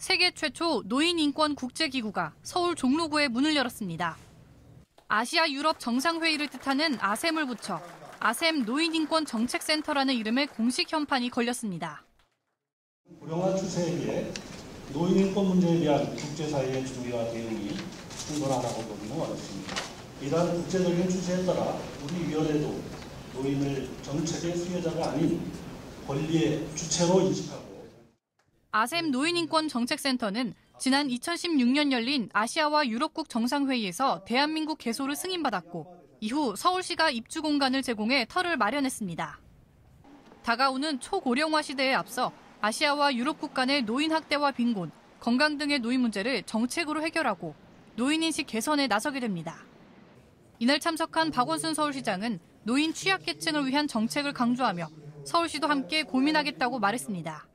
세계 최초 노인인권 국제기구가 서울 종로구에 문을 열었습니다. 아시아 유럽 정상회의를 뜻하는 아셈을 붙여 아셈 노인인권 정책센터라는 이름의 공식 현판이 걸렸습니다. 불영화 추세에 비해 노인인권 문제에 대한 국제사회의 준비와 대응이 충분하다고 보기는 어렵습니다. 이러한 국제적인 추세에 따라 우리 위원회도 노인을 정책의 수혜자가 아닌 권리의 주체로 인식하고 아셈 노인인권 정책센터는 지난 2016년 열린 아시아와 유럽국 정상회의에서 대한민국 개소를 승인받았고 이후 서울시가 입주 공간을 제공해 터를 마련했습니다. 다가오는 초고령화 시대에 앞서 아시아와 유럽국 간의 노인 학대와 빈곤, 건강 등의 노인 문제를 정책으로 해결하고 노인인식 개선에 나서게 됩니다. 이날 참석한 박원순 서울시장은 노인 취약계층을 위한 정책을 강조하며 서울시도 함께 고민하겠다고 말했습니다.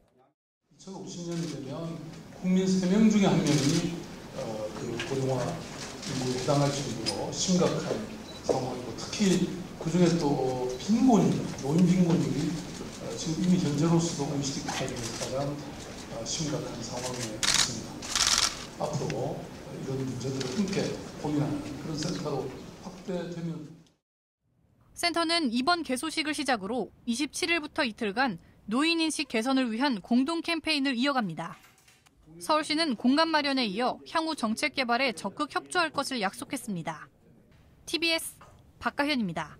2050년이 되면 국민 3명 중에 한 명이 어, 그 고령화 인구에 해당할 정도로 심각한 상황이고 특히 그중에 또 빈곤이, 노인 빈곤율이 어, 지금 이미 현재로서도 OECD 가입에서 가장 어, 심각한 상황에 있습니다. 앞으로 어, 이런 문제들을 함께 고민하는 그런 센터로 확대되면 센터는 이번 개소식을 시작으로 27일부터 이틀간 노인인식 개선을 위한 공동 캠페인을 이어갑니다. 서울시는 공간 마련에 이어 향후 정책 개발에 적극 협조할 것을 약속했습니다. TBS 박가현입니다.